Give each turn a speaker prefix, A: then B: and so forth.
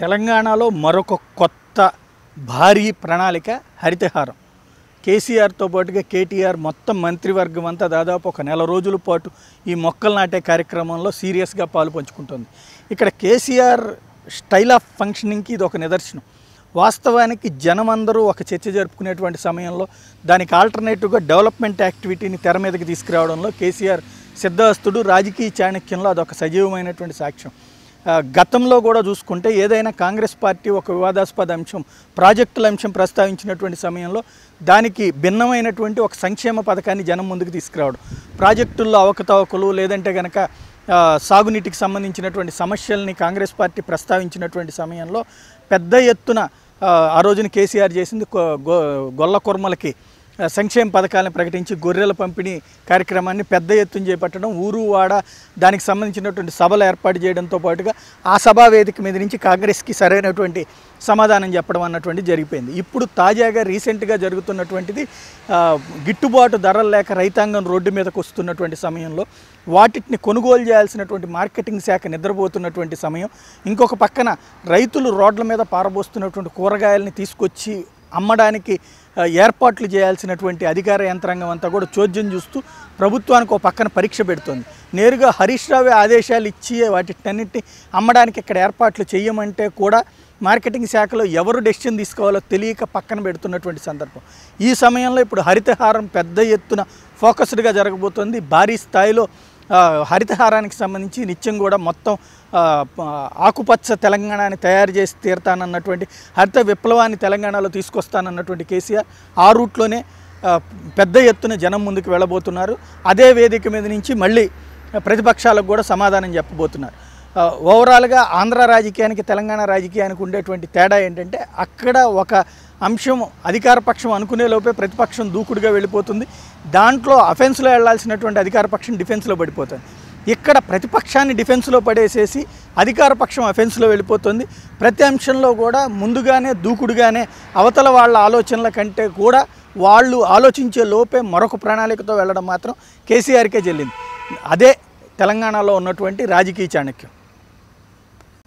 A: తెలంగాణలో మరొక కొత్త భారీ ప్రణాళిక హరితహారం. కేసీఆర్తో పాటుగా కేటీఆర్ మొత్తం మంత్రివర్గం అంతా దాదాపు ఒక నెల రోజుల పాటు ఈ మొక్కలు నాటే కార్యక్రమంలో సీరియస్గా పాలు పంచుకుంటుంది. ఇక్కడ కేసీఆర్ స్టైల్ ఆఫ్ ఫంక్షనింగ్కి ఇది ఒక నిదర్శనం. వాస్తవానికి జనమందరూ ఒక చర్చ జరుపుకునేటువంటి సమయంలో దానికి ఆల్టర్నేటివ్గా డెవలప్మెంట్ యాక్టివిటీని తెర మీదకి తీసుకురావడంలో కేసీఆర్ సిద్ధహస్తుడు. రాజకీయ చాణక్యంలో అదొక సజీవమైనటువంటి సాక్ష్యం. గతంలో కూడా చూసుకుంటే ఏదైనా కాంగ్రెస్ పార్టీ ఒక వివాదాస్పద అంశం ప్రాజెక్టుల అంశం ప్రస్తావించినటువంటి సమయంలో దానికి భిన్నమైనటువంటి ఒక సంక్షేమ పథకాన్ని జనం ముందుకు తీసుకురావడం. ప్రాజెక్టుల్లో అవకతవకలు లేదంటే కనుక సాగునీటికి సంబంధించినటువంటి సమస్యల్ని కాంగ్రెస్ పార్టీ ప్రస్తావించినటువంటి సమయంలో పెద్ద ఎత్తున ఆ, రోజున కేసీఆర్ చేసింది గొల్ల కుర్మలకి సంక్షేమ పథకాలను ప్రకటించి గొర్రెల పంపిణీ కార్యక్రమాన్ని పెద్ద ఎత్తున చేపట్టడం ఊరు వాడ దానికి సంబంధించినటువంటి సభలు ఏర్పాటు చేయడంతో పాటుగా ఆ సభా వేదిక మీద నుంచి కాంగ్రెస్కి సరైనటువంటి సమాధానం చెప్పడం అన్నటువంటి జరిగిపోయింది. ఇప్పుడు తాజాగా రీసెంట్గా జరుగుతున్నటువంటిది గిట్టుబాటు ధరలు లేక రైతాంగం రోడ్డు మీదకు వస్తున్నటువంటి సమయంలో వాటిని కొనుగోలు చేయాల్సినటువంటి మార్కెటింగ్ శాఖ నిద్రపోతున్నటువంటి సమయం. ఇంకొక పక్కన రైతులు రోడ్ల మీద పారబోస్తున్నటువంటి కూరగాయలని తీసుకొచ్చి అమ్మడానికి ఏర్పాట్లు చేయాల్సినటువంటి అధికార యంత్రాంగం అంతా కూడా చోద్యం చూస్తూ ప్రభుత్వానికి ఒక పక్కన పరీక్ష పెడుతోంది. నేరుగా హరీష్ రావే ఆదేశాలు ఇచ్చి వాటిటన్నిటిని అమ్మడానికి ఇక్కడ ఏర్పాట్లు చేయమంటే కూడా మార్కెటింగ్ శాఖలో ఎవరు డెసిషన్ తీసుకోవాలో తెలియక పక్కన పెడుతున్నటువంటి సందర్భం. ఈ సమయంలో ఇప్పుడు హరితహారం పెద్ద ఎత్తున ఫోకస్డ్గా జరగబోతోంది. భారీ స్థాయిలో హరితహారానికి సంబంధించి నిత్యం కూడా మొత్తం ఆకుపచ్చ తెలంగాణని తయారు చేసి తీరుతానన్నటువంటి హరిత విప్లవాన్ని తెలంగాణలో తీసుకొస్తానన్నటువంటి కేసీఆర్ ఆ రూట్లోనే పెద్ద ఎత్తున జనం ముందుకు వెళ్ళబోతున్నారు. అదే వేదిక మీద నుంచి మళ్ళీ ప్రతిపక్షాలకు కూడా సమాధానం చెప్పబోతున్నారు. ఓవరాల్గా ఆంధ్ర రాజకీయానికి తెలంగాణ రాజకీయానికి ఉండేటువంటి తేడా ఏంటంటే అక్కడ ఒక అంశం అధికార పక్షం అనుకునే లోపే ప్రతిపక్షం దూకుడుగా వెళ్ళిపోతుంది. దాంట్లో అఫెన్స్లో వెళ్ళాల్సినటువంటి అధికార పక్షం డిఫెన్స్లో పడిపోతుంది. ఇక్కడ ప్రతిపక్షాన్ని డిఫెన్స్లో పడేసేసి అధికార పక్షం అఫెన్స్లో వెళ్ళిపోతుంది. ప్రతి అంశంలో కూడా ముందుగానే దూకుడుగానే అవతల వాళ్ళ ఆలోచనల కంటే కూడా వాళ్ళు ఆలోచించే లోపే మరొక ప్రణాళికతో వెళ్ళడం మాత్రం కేసీఆర్కే చెల్లింది. అదే తెలంగాణలో ఉన్నటువంటి రాజకీయ చాణక్యం.